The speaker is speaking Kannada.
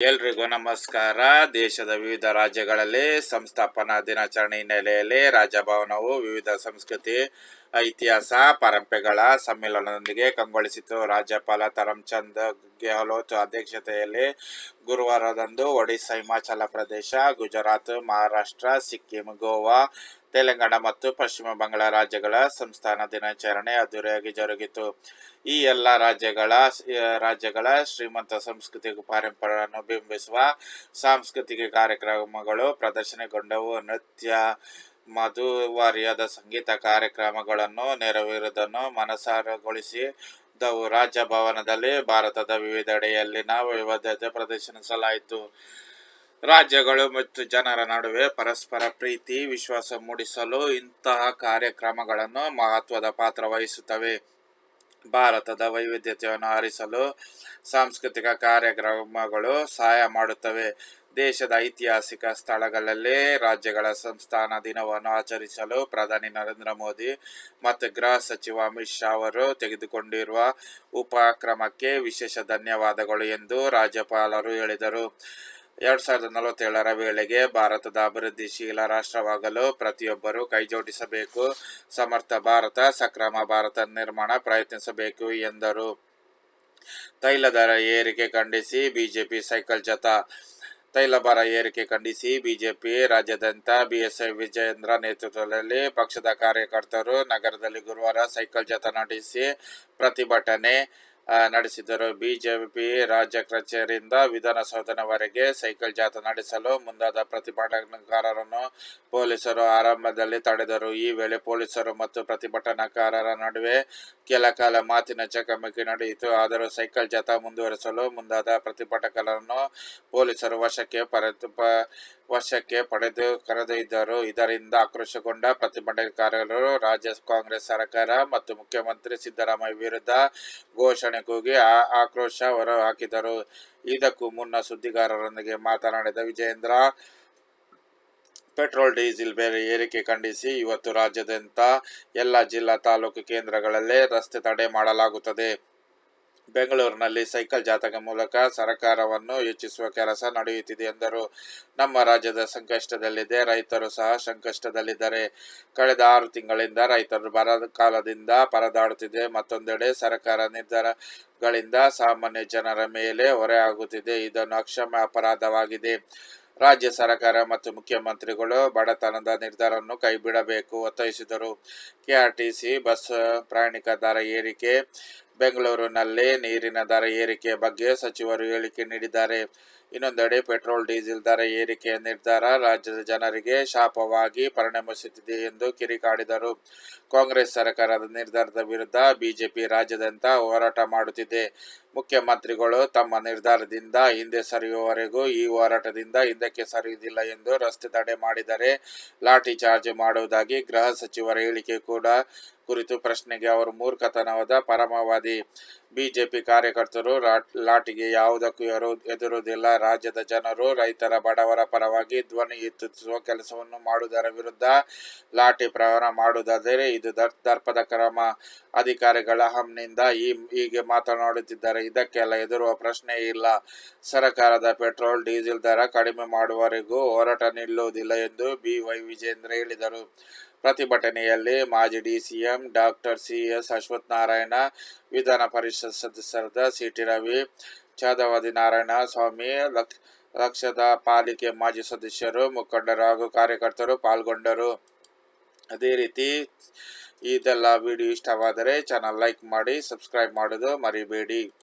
ಎಲ್ರಿಗೂ ನಮಸ್ಕಾರ. ದೇಶದ ವಿವಿಧ ರಾಜ್ಯಗಳಲ್ಲಿ ಸಂಸ್ಥಾಪನಾ ದಿನಾಚರಣೆ ಹಿನ್ನೆಲೆಯಲ್ಲಿ ರಾಜಭವನವು ವಿವಿಧ ಸಂಸ್ಕೃತಿ ಇತಿಹಾಸ, ಪರಂಪರೆಗಳ ಸಮ್ಮೇಳನದೊಂದಿಗೆ ಕಂಗೊಳಿಸಿತು. ರಾಜ್ಯಪಾಲ ತರಮ್ಚಂದ್ ಗೆಹ್ಲೋಟ್ ಅಧ್ಯಕ್ಷತೆಯಲ್ಲಿ ಗುರುವಾರದಂದು ಒಡಿಶಾ ಹಿಮಾಚಲ ಪ್ರದೇಶ, ಗುಜರಾತ್, ಮಹಾರಾಷ್ಟ್ರ, ಸಿಕ್ಕಿಂ, ಗೋವಾ, ತೆಲಂಗಾಣ ಮತ್ತು ಪಶ್ಚಿಮ ಬಂಗಾಳ ರಾಜ್ಯಗಳ ಸಂಸ್ಥಾನ ದಿನಾಚರಣೆ ಅದ್ದೂರಿಯಾಗಿ ಜರುಗಿತು. ಈ ಎಲ್ಲ ರಾಜ್ಯಗಳ ರಾಜ್ಯಗಳ ಶ್ರೀಮಂತ ಸಾಂಸ್ಕೃತಿಕ ಪರಂಪರೆಯನ್ನು ಬಿಂಬಿಸುವ ಸಾಂಸ್ಕೃತಿಕ ಕಾರ್ಯಕ್ರಮಗಳು ಪ್ರದರ್ಶನಗೊಂಡವು. ನೃತ್ಯ ಮಧುವಾರ್ಯದ ಸಂಗೀತ ಕಾರ್ಯಕ್ರಮಗಳನ್ನು ನೆರವೇರುವುದನ್ನು ಮನಸಾರಗೊಳಿಸಿದವು ರಾಜಭವನದಲ್ಲಿ ಭಾರತದ ವಿವಿಧೆಡೆಯಲ್ಲಿನ ವೈವಿಧ್ಯತೆ ಪ್ರದರ್ಶಿಸಲಾಯಿತು. ರಾಜ್ಯಗಳು ಮತ್ತು ಜನರ ನಡುವೆ ಪರಸ್ಪರ ಪ್ರೀತಿ, ವಿಶ್ವಾಸ ಮೂಡಿಸಲು ಇಂತಹ ಕಾರ್ಯಕ್ರಮಗಳನ್ನು ಮಹತ್ವದ ಪಾತ್ರ ವಹಿಸುತ್ತವೆ. ಭಾರತದ ವೈವಿಧ್ಯತೆಯನ್ನು ಆರಿಸಲು ಸಾಂಸ್ಕೃತಿಕ ಕಾರ್ಯಕ್ರಮಗಳು ಸಹಾಯ ಮಾಡುತ್ತವೆ. ದೇಶದ ಐತಿಹಾಸಿಕ ಸ್ಥಳಗಳಲ್ಲಿ ರಾಜ್ಯಗಳ ಸಂಸ್ಥಾನ ದಿನವನ್ನು ಆಚರಿಸಲು ಪ್ರಧಾನಿ ನರೇಂದ್ರ ಮೋದಿ ಮತ್ತು ಗೃಹ ಸಚಿವ ಅಮಿತ್ ಶಾ ಅವರು ತೆಗೆದುಕೊಂಡಿರುವ ಉಪಕ್ರಮಕ್ಕೆ ವಿಶೇಷ ಧನ್ಯವಾದಗಳು ಎಂದು ರಾಜ್ಯಪಾಲರು ಹೇಳಿದರು. ಎರಡ್ ಸಾವಿರದ ನಲವತ್ತೇಳರ ವೇಳೆಗೆ ಭಾರತದ ಅಭಿವೃದ್ಧಿಶೀಲ ರಾಷ್ಟ್ರವಾಗಲು ಪ್ರತಿಯೊಬ್ಬರೂ ಕೈಜೋಡಿಸಬೇಕು. ಸಮರ್ಥ ಭಾರತ, ಸಕ್ರಮ ಭಾರತ ನಿರ್ಮಾಣ ಪ್ರಯತ್ನಿಸಬೇಕು ಎಂದರು. ತೈಲ ದರ ಏರಿಕೆ ಖಂಡಿಸಿ ಬಿಜೆಪಿ ಸೈಕಲ್ ಜತ ತೈಲ ಭಾರ ಏರಿಕೆ ಖಂಡಿಸಿ ಬಿಜೆಪಿ, ರಾಜ್ಯಾದ್ಯಂತ ಬಿಎಸ್ಐ ವಿಜಯೇಂದ್ರ ನೇತೃತ್ವದಲ್ಲಿ ಪಕ್ಷದ ಕಾರ್ಯಕರ್ತರು ನಗರದಲ್ಲಿ ಗುರುವಾರ ಸೈಕಲ್ ಜಾಥಾ ನಡೆಸಿ ಪ್ರತಿಭಟನೆ ನಡೆಸಿದರು. ಬಿಜೆಪಿ ರಾಜ್ಯ ಕಚೇರಿಯಿಂದ ವಿಧಾನಸೌಧನವರೆಗೆ ಸೈಕಲ್ ಜಾಥಾ ನಡೆಸಲು ಮುಂದಾದ ಪ್ರತಿಭಟನಾಕಾರರನ್ನು ಪೊಲೀಸರು ಆರಂಭದಲ್ಲಿ ತಡೆದರು. ಈ ವೇಳೆ ಪೊಲೀಸರು ಮತ್ತು ಪ್ರತಿಭಟನಾಕಾರರ ನಡುವೆ ಕೆಲ ಕಾಲ ಮಾತಿನ ಚಕಮಕಿ ನಡೆಯಿತು. ಆದರೂ ಸೈಕಲ್ ಜಾಥಾ ಮುಂದುವರಿಸಲು ಮುಂದಾದ ಪ್ರತಿಭಟಕರನ್ನು ಪೊಲೀಸರು ವಶಕ್ಕೆ ಪಡೆದು ಪ- ವಶಕ್ಕೆ ಪಡೆದು ಕರೆದೊಯ್ದರು. ಇದರಿಂದ ಆಕ್ರೋಶಗೊಂಡ ಪ್ರತಿಭಟನೆಕಾರರು ರಾಜ್ಯ ಕಾಂಗ್ರೆಸ್ ಸರ್ಕಾರ ಮತ್ತು ಮುಖ್ಯಮಂತ್ರಿ ಸಿದ್ದರಾಮಯ್ಯ ವಿರುದ್ಧ ಘೋಷಣೆ ಕೂಗಿ ಆಕ್ರೋಶ ಹೊರಹಾಕಿದರು. ಇದಕ್ಕೂ ಮುನ್ನ ಸುದ್ದಿಗಾರರೊಂದಿಗೆ ಮಾತನಾಡಿದ ವಿಜಯೇಂದ್ರ, ಪೆಟ್ರೋಲ್, ಡೀಸೆಲ್ ಬೆಲೆ ಏರಿಕೆ ಖಂಡಿಸಿ ಇವತ್ತು ರಾಜ್ಯಾದ್ಯಂತ ಎಲ್ಲ ಜಿಲ್ಲಾ ತಾಲೂಕು ಕೇಂದ್ರಗಳಲ್ಲೇ ರಸ್ತೆ ತಡೆ ಮಾಡಲಾಗುತ್ತದೆ. ಬೆಂಗಳೂರಿನಲ್ಲಿ ಸೈಕಲ್ ಜಾತಕ ಮೂಲಕ ಸರ್ಕಾರವನ್ನು ಹೆಚ್ಚಿಸುವ ಕೆಲಸ ನಡೆಯುತ್ತಿದೆ ಎಂದರು. ನಮ್ಮ ರಾಜ್ಯದ ಸಂಕಷ್ಟದಲ್ಲಿದೆ. ರೈತರು ಸಹ ಸಂಕಷ್ಟದಲ್ಲಿದ್ದಾರೆ. ಕಳೆದ ಆರು ತಿಂಗಳಿಂದ ರೈತರು ಬರ ಕಾಲದಿಂದ ಪರದಾಡುತ್ತಿದೆ. ಮತ್ತೊಂದೆಡೆ ಸರ್ಕಾರ ನಿರ್ಧಾರಗಳಿಂದ ಸಾಮಾನ್ಯ ಜನರ ಮೇಲೆ ಹೊರೆಯಾಗುತ್ತಿದೆ ಇದನ್ನು ಅಕ್ಷಮ ಅಪರಾಧವಾಗಿದೆ. ರಾಜ್ಯ ಸರ್ಕಾರ ಮತ್ತು ಮುಖ್ಯಮಂತ್ರಿಗಳು ಬಡತನದ ನಿರ್ಧಾರವನ್ನು ಕೈಬಿಡಬೇಕು ಒತ್ತಾಯಿಸಿದರು. ಕೆಆರ್ಟಿಸಿ ಬಸ್ ಪ್ರಯಾಣಿಕ ದರ ಏರಿಕೆ ಬೆಂಗಳೂರಿನಲ್ಲಿ ನೀರಿನ ದರ ಏರಿಕೆ ಬಗ್ಗೆ ಸಚಿವರು ಹೇಳಿಕೆ ನೀಡಿದ್ದಾರೆ. ಇನ್ನೊಂದೆಡೆ ಪೆಟ್ರೋಲ್, ಡೀಸೆಲ್ ದರ ಏರಿಕೆಯ ನಿರ್ಧಾರ, ರಾಜ್ಯದ ಜನರಿಗೆ ಶಾಪವಾಗಿ ಪರಿಣಮಿಸುತ್ತಿದೆ ಎಂದು ಕಿರಿಕಾಡಿದರು ಕಾಂಗ್ರೆಸ್ ಸರ್ಕಾರದ ನಿರ್ಧಾರದ ವಿರುದ್ಧ ಬಿಜೆಪಿ ರಾಜ್ಯದಂತ ಹೋರಾಟ ಮಾಡುತ್ತಿದೆ. ಮುಖ್ಯಮಂತ್ರಿಗಳು ತಮ್ಮ ನಿರ್ಧಾರದಿಂದ ಹಿಂದೆ ಸರಿಯುವವರೆಗೂ ಈ ಹೋರಾಟದಿಂದ ಹಿಂದಕ್ಕೆ ಸರಿಯುವುದಿಲ್ಲ ಎಂದು ರಸ್ತೆ ತಡೆ ಮಾಡಿದರೆ ಲಾಠಿ ಚಾರ್ಜ್ ಮಾಡುವುದಾಗಿ ಗೃಹ ಸಚಿವರ ಹೇಳಿಕೆ ಕೂಡ ಕುರಿತು ಪ್ರಶ್ನೆಗೆ ಅವರು ಮೂರ್ಖತನವಾದ ಪರಮವಾದಿ ಬಿಜೆಪಿ ಕಾರ್ಯಕರ್ತರು ಲಾಠಿಗೆ ಯಾವುದಕ್ಕೂ ಎರು, ಎದುರುವುದಿಲ್ಲ. ರಾಜ್ಯದ ಜನರು, ರೈತರ ಬಡವರ ಪರವಾಗಿ ಧ್ವನಿ ಎತ್ತುತ್ತಿಸುವ ಕೆಲಸವನ್ನು ಮಾಡುವುದರ ವಿರುದ್ಧ ಲಾಠಿ ಪ್ರಹಾರ ಮಾಡುವುದಾದರೆ ಇದು ದರ್, ದರ್ಪದ ಕ್ರಮ. ಅಧಿಕಾರಿಗಳ ಹಮ್ನಿಂದ ಈ, ಹೀಗೆ ಮಾತನಾಡುತ್ತಿದ್ದಾರೆ ಇದಕ್ಕೆಲ್ಲ ಎದುರುವ ಪ್ರಶ್ನೆ ಇಲ್ಲ. ಸರ್ಕಾರದ ಪೆಟ್ರೋಲ್, ಡೀಸೆಲ್ ದರ ಕಡಿಮೆ ಮಾಡುವವರೆಗೂ ಹೋರಾಟ ನಿಲ್ಲುವುದಿಲ್ಲ ಎಂದು ಬಿ ವೈ ವಿಜೇಂದ್ರ ಹೇಳಿದರು. ಪ್ರತಿಭಟನೆಯಲ್ಲಿ ಮಾಜಿ DCM doctor C S Ashwathnarayan, Vidhana Parishat ಸದಸ್ಯರಾದ ಸಿಟಿ ರವಿ ಛಾದವಾದಿ ನಾರಾಯಣ ಸ್ವಾಮಿ ಲಕ್ಷ ಲಕ್ಷದ ಪಾಲಿಕೆ ಮಾಜಿ ಸದಸ್ಯರು, ಮುಖಂಡರು ಹಾಗೂ ಕಾರ್ಯಕರ್ತರು ಪಾಲ್ಗೊಂಡರು. ಅದೇ ರೀತಿ, ಇದೆಲ್ಲ ವಿಡಿಯೋ ಇಷ್ಟವಾದರೆ ಚಾನಲ್ ಲೈಕ್ ಮಾಡಿ, ಸಬ್ಸ್ಕ್ರೈಬ್ ಮಾಡೋದು ಮರಿಬೇಡಿ.